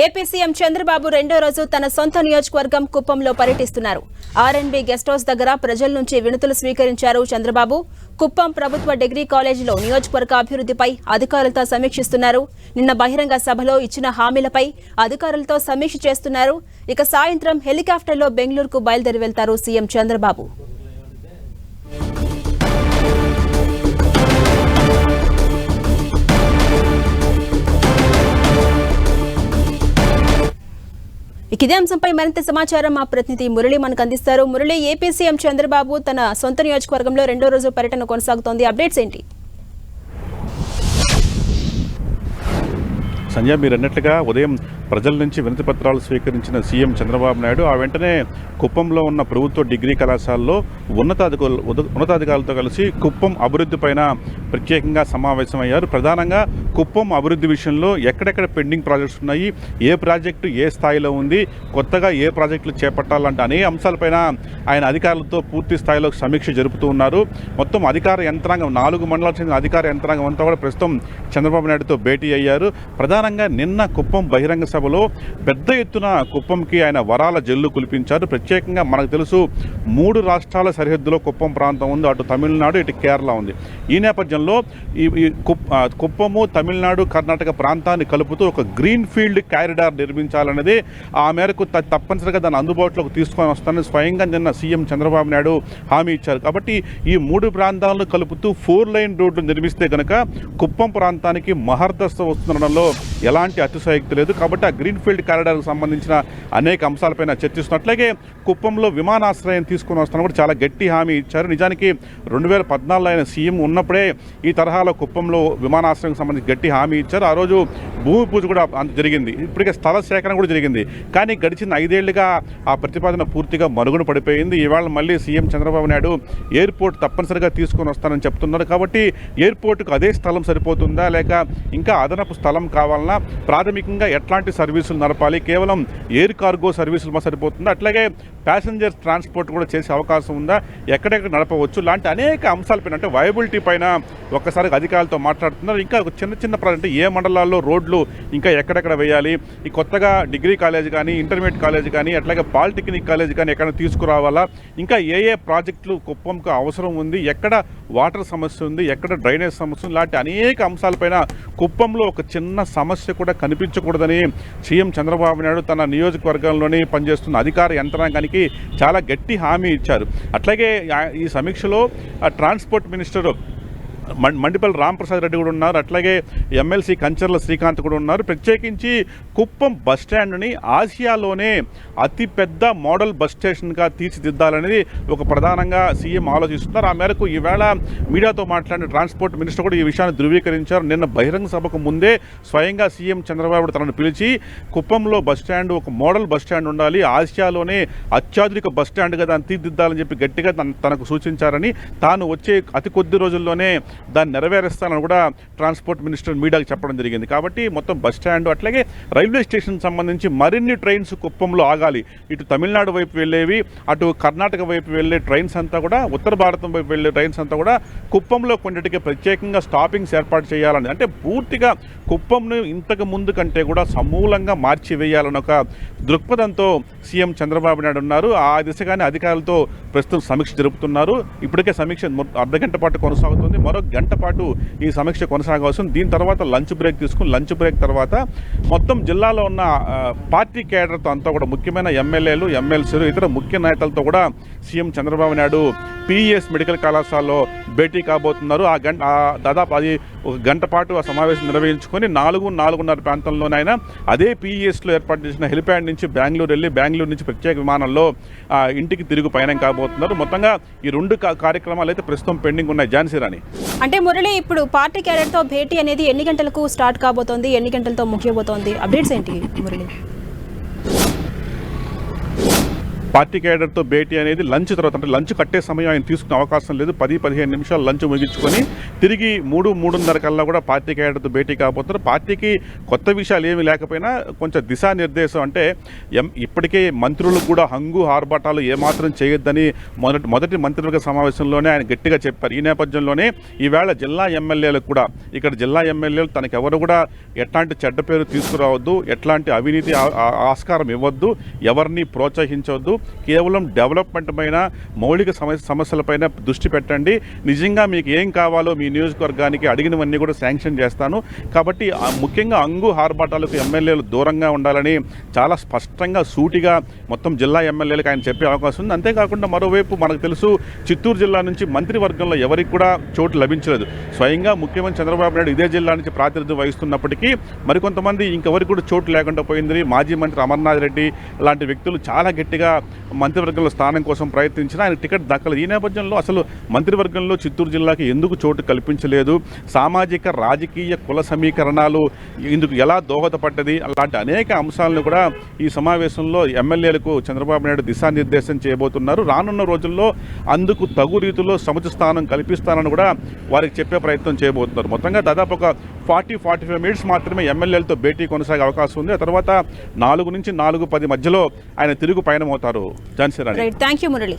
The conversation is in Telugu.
ఏపీ సీఎం చంద్రబాబు రెండో రోజు తన సొంత నియోజకవర్గం కుప్పంలో పర్యటిస్తున్నారు. ఆర్ఎన్బి గెస్ట్ హౌస్ దగ్గర ప్రజల నుంచి వినతులు స్వీకరించారు చంద్రబాబు. కుప్పం ప్రభుత్వ డిగ్రీ కాలేజీలో నియోజకవర్గ అభివృద్ధిపై అధికారులతో సమీక్షిస్తున్నారు. నిన్న బహిరంగ సభలో ఇచ్చిన హామీలపై అధికారులతో సమీక్ష చేస్తున్నారు. ఇక సాయంత్రం హెలికాప్టర్లో బెంగళూరుకు బయలుదేరి వెళ్తారు సీఎం చంద్రబాబు. ఇక ఇదే అంశంపై మరింత సమాచారం మా ప్రతినిధి మురళి మనకు అందిస్తారు. మురళి ఏపీ సీఎం చంద్రబాబు తన సొంత నియోజకవర్గంలో రెండో రోజు పర్యటన కొనసాగుతోంది. అప్డేట్స్ ఏంటి? సంజయ్ మీరు అన్నట్లుగా ఉదయం ప్రజల నుంచి వినతి పత్రాలు స్వీకరించిన సీఎం చంద్రబాబు నాయుడు ఆ వెంటనే కుప్పంలో ఉన్న ప్రభుత్వ డిగ్రీ కళాశాలలో ఉన్నతాధికారులు ఉన్నతాధికారులతో కలిసి కుప్పం అభివృద్ధి పైన ప్రత్యేకంగా సమావేశమయ్యారు. ప్రధానంగా కుప్పం అభివృద్ధి విషయంలో ఎక్కడెక్కడ పెండింగ్ ప్రాజెక్ట్స్ ఉన్నాయి ఏ ప్రాజెక్టు ఏ స్థాయిలో ఉంది కొత్తగా ఏ ప్రాజెక్టులు చేపట్టాలంటే అనేక అంశాలపైన ఆయన అధికారులతో పూర్తి స్థాయిలో సమీక్ష జరుపుతూ ఉన్నారు. మొత్తం అధికార యంత్రాంగం నాలుగు మండలాలకు చెందిన అధికార యంత్రాంగం అంతా కూడా ప్రస్తుతం చంద్రబాబు నాయుడుతో భేటీ అయ్యారు. ప్రధానంగా నిన్న కుప్పం బహిరంగ సభ సభలో పెద్ద ఎత్తున కుప్పంకి ఆయన వరాల జల్లు కులిపించారు ప్రత్యేకంగా మనకు తెలుసు మూడు రాష్ట్రాల సరిహద్దులో కుప్పం ప్రాంతం ఉంది. అటు తమిళనాడు ఇటు కేరళ ఉంది. ఈ నేపథ్యంలో ఈ కుప్పము తమిళనాడు కర్ణాటక ప్రాంతాన్ని కలుపుతూ ఒక గ్రీన్ ఫీల్డ్ కారిడార్ నిర్మించాలనేది ఆ మేరకు త- తప్పనిసరిగా దాన్ని అందుబాటులోకి తీసుకొని వస్తానని స్వయంగా నిన్న సీఎం చంద్రబాబు నాయుడు హామీ ఇచ్చారు. కాబట్టి ఈ మూడు ప్రాంతాలను కలుపుతూ ఫోర్ లైన్ రోడ్లు నిర్మిస్తే కనుక కుప్పం ప్రాంతానికి మహర్దశ వస్తుండడంలో ఎలాంటి అతిశయోక్తి లేదు. కాబట్టి ఆ గ్రీన్ ఫీల్డ్ కారిడార్కు సంబంధించిన అనేక అంశాలపైన చర్చిస్తున్నట్లయితే కుప్పంలో విమానాశ్రయం తీసుకుని వస్తాను కూడా చాలా గట్టి హామీ ఇచ్చారు. నిజానికి రెండు వేల పద్నాలుగులో ఆయన సీఎం ఉన్నప్పుడే ఈ తరహాలో కుప్పంలో విమానాశ్రయం సంబంధించి గట్టి హామీ ఇచ్చారు. ఆ రోజు భూమి పూజ కూడా అంత జరిగింది. ఇప్పటికే స్థల సేకరణ కూడా జరిగింది. కానీ గడిచిన ఐదేళ్ళుగా ఆ ప్రతిపాదన పూర్తిగా మరుగున పడిపోయింది. ఇవాళ మళ్ళీ సీఎం చంద్రబాబు నాయుడు ఎయిర్పోర్ట్ తప్పనిసరిగా తీసుకొని వస్తానని చెప్తున్నారు. కాబట్టి ఎయిర్పోర్ట్కు అదే స్థలం సరిపోతుందా? లేక ఇంకా అదనపు స్థలం కావాలన్నా ప్రాథమికంగా ఎట్లాంటి సర్వీసులు నడపాలి? కేవలం ఎయిర్ కార్గో సర్వీసులు మా సరిపోతుందా? అట్లాగే ప్యాసింజర్ ట్రాన్స్పోర్ట్ కూడా చేసే అవకాశం ఉందా? ఎక్కడెక్కడ నడపవచ్చు? లాంటి అనేక అంశాలపైన అంటే వయబిలిటీ పైన ఒక్కసారి అధికారులతో మాట్లాడుతున్నారు. ఇంకా ఒక చిన్న చిన్న ప్రా- అంటే ఏ మండలాల్లో రోడ్లు ఇంకా ఎక్కడెక్కడ వేయాలి? ఈ కొత్తగా డిగ్రీ కాలేజ్ కానీ ఇంటర్మీడియట్ కాలేజ్ కానీ అట్లాగే పాలిటెక్నిక్ కాలేజ్ కానీ ఎక్కడ తీసుకురావాలా? ఇంకా ఏ ఏ ప్రాజెక్టులు కుప్పంకు అవసరం ఉంది? ఎక్కడ వాటర్ సమస్య ఉంది? ఎక్కడ డ్రైనేజ్ సమస్య ఉంది? లాంటి అనేక అంశాలపైన కుప్పంలో ఒక చిన్న సమస్య సమస్య కూడా కనిపించకూడదని సీఎం చంద్రబాబు నాయుడు తన నియోజకవర్గంలోని పనిచేస్తున్న అధికార యంత్రాంగానికి చాలా గట్టి హామీ ఇచ్చారు. అట్లాగే ఈ సమీక్షలో ట్రాన్స్పోర్ట్ మినిస్టర్ మండిపల్లి రాంప్రసాద్ రెడ్డి కూడా ఉన్నారు. అట్లాగే ఎమ్మెల్సీ కంచర్ల శ్రీకాంత్ కూడా ఉన్నారు. ప్రత్యేకించి కుప్పం బస్ స్టాండ్ని ఆసియాలోనే అతిపెద్ద మోడల్ బస్ స్టేషన్గా తీర్చిదిద్దాలనేది ఒక ప్రధానంగా సీఎం ఆలోచిస్తున్నారు. ఆ మేరకు ఈవేళ మీడియాతో మాట్లాడిన ట్రాన్స్పోర్ట్ మినిస్టర్ కూడా ఈ విషయాన్ని ధృవీకరించారు. నిన్న బహిరంగ సభకు ముందే స్వయంగా సీఎం చంద్రబాబు తనను పిలిచి కుప్పంలో బస్ స్టాండ్ ఒక మోడల్ బస్ స్టాండ్ ఉండాలి. ఆసియాలోనే అత్యాధునిక బస్ స్టాండ్గా దాన్ని తీర్చిదిద్దాలని చెప్పి గట్టిగా తన- తనకు సూచించారని తాను వచ్చే అతి కొద్ది రోజుల్లోనే దాన్ని నెరవేరుస్తానని కూడా ట్రాన్స్పోర్ట్ మినిస్టర్ మీడియాకు చెప్పడం జరిగింది. కాబట్టి మొత్తం బస్ స్టాండ్ అట్లాగే రైల్వే స్టేషన్ సంబంధించి మరిన్ని ట్రైన్స్ కుప్పంలో ఆగాలి. ఇటు తమిళనాడు వైపు వెళ్ళేవి అటు కర్ణాటక వైపు వెళ్ళే ట్రైన్స్ అంతా కూడా ఉత్తర భారతం వైపు వెళ్ళే ట్రైన్స్ అంతా కూడా కుప్పంలో కొన్నిటికి ప్రత్యేకంగా స్టాపింగ్స్ ఏర్పాటు చేయాలని అంటే పూర్తిగా కుప్పంను ఇంతకు ముందు కంటే కూడా సమూలంగా మార్చివేయాలని ఒక దృక్పథంతో సీఎం చంద్రబాబు నాయుడు ఉన్నారు. ఆ దిశగానే అధికారులతో ప్రస్తుతం సమీక్ష జరుపుతున్నారు. ఇప్పటికే సమీక్ష మొ- అర్ధ గంట పాటు కొనసాగుతుంది. మరో గంట పాటు ఈ సమీక్ష కొనసాగవలసింది దీని తర్వాత లంచ్ బ్రేక్ తీసుకుని లంచ్ బ్రేక్ తర్వాత మొత్తం జిల్లాలో ఉన్న పార్టీ కేడర్తో అంతా కూడా ముఖ్యమైన ఎమ్మెల్యేలు ఎమ్మెల్సీలు ఇతర ముఖ్య నేతలతో కూడా CM Chandrababu Naidu PES medical కళాశాలలో భేటీ కాబోతున్నారు. ఆ గంట దాదాపు అది ఒక గంట పాటు ఆ సమావేశం నిర్వహించుకొని నాలుగు నాలుగున్నర ప్రాంతంలోనైనా అదే పిఈఎస్లో ఏర్పాటు చేసిన హెలిప్యాడ్ నుంచి బెంగళూరు వెళ్ళి బెంగళూరు నుంచి ప్రత్యేక విమానంలో ఇంటికి తిరుగు పయనం కాబోతున్నారు. మొత్తంగా ఈ రెండు కార్యక్రమాలు అయితే ప్రస్తుతం పెండింగ్ ఉన్నాయి. ఝాన్సీ రాణి. అంటే మురళి ఇప్పుడు పార్టీ క్యాడర్తో భేటీ అనేది ఎన్ని గంటలకు స్టార్ట్ కాబోతోంది? ఎన్ని గంటలతో ముగియబోతోంది? అప్డేట్స్ ఏంటి మురళి? పార్టీ కేడర్తో భేటీ అనేది లంచ్ తర్వాత అంటే లంచ్ కట్టే సమయం ఆయన తీసుకునే అవకాశం లేదు. పది పదిహేను నిమిషాలు లంచ్ ముగించుకొని తిరిగి మూడు మూడున్నర కల్లా కూడా పార్టీ కేడర్తో భేటీ కాబోతున్నారు. పార్టీకి కొత్త విషయాలు ఏమీ లేకపోయినా కొంచెం దిశానిర్దేశం అంటే ఎం ఇప్పటికే మంత్రులకు కూడా హంగు ఆర్భాటాలు ఏమాత్రం చేయొద్దని మొదటి మొదటి మంత్రివర్గ సమావేశంలోనే ఆయన గట్టిగా చెప్పారు. ఈ నేపథ్యంలోనే ఈవేళ జిల్లా ఎమ్మెల్యేలకు కూడా ఇక్కడ జిల్లా ఎమ్మెల్యేలు తనకెవరు కూడా ఎట్లాంటి చెడ్డ పేరు తీసుకురావద్దు ఎట్లాంటి అవినీతి ఆస్కారం ఇవ్వద్దు ఎవరిని ప్రోత్సహించవద్దు కేవలం డెవలప్మెంట్ పైన మౌలిక సమస్య సమస్యలపైన దృష్టి పెట్టండి. నిజంగా మీకు ఏం కావాలో మీ నియోజకవర్గానికి అడిగినవన్నీ కూడా శాంక్షన్ చేస్తాను. కాబట్టి ముఖ్యంగా అంగు హార్బాటాలకు ఎమ్మెల్యేలు దూరంగా ఉండాలని చాలా స్పష్టంగా సూటిగా మొత్తం జిల్లా ఎమ్మెల్యేలకు ఆయన చెప్పే అవకాశం ఉంది. అంతేకాకుండా మరోవైపు మనకు తెలుసు చిత్తూరు జిల్లా నుంచి మంత్రివర్గంలో ఎవరికి కూడా చోటు లభించలేదు. స్వయంగా ముఖ్యమంత్రి చంద్రబాబు నాయుడు ఇదే జిల్లా నుంచి ప్రాతినిధ్యం వహిస్తున్నప్పటికీ మరికొంతమంది ఇంకెవరికి కూడా చోటు లేకుండా పోయిందని మాజీ మంత్రి అమర్నాథ్ రెడ్డి లాంటి వ్యక్తులు చాలా గట్టిగా మంత్రివర్గంలో స్థానం కోసం ప్రయత్నించినా ఆయన టికెట్ దక్కలేదు ఈ నేపథ్యంలో అసలు మంత్రివర్గంలో చిత్తూరు జిల్లాకి ఎందుకు చోటు కల్పించలేదు? సామాజిక రాజకీయ కుల సమీకరణాలు ఇందుకు ఎలా దోహదపడ్డది? అలాంటి అనేక అంశాలను కూడా ఈ సమావేశంలో ఎమ్మెల్యేలకు చంద్రబాబు నాయుడు దిశానిర్దేశం చేయబోతున్నారు. రానున్న రోజుల్లో అందుకు తగు రీతిలో సముచిత స్థానం కల్పిస్తానని కూడా వారికి చెప్పే ప్రయత్నం చేయబోతున్నారు. మొత్తంగా దాదాపు ఒక ఫార్టీ ఫార్టీ ఫైవ్ మినిట్స్ మాత్రమే ఎమ్మెల్యేలతో భేటీ కొనసాగే అవకాశం ఉంది. ఆ తర్వాత నాలుగు నుంచి నాలుగు పది మధ్యలో ఆయన తిరుగు పయనమవుతారు. Jhansi Rani right thank you Murali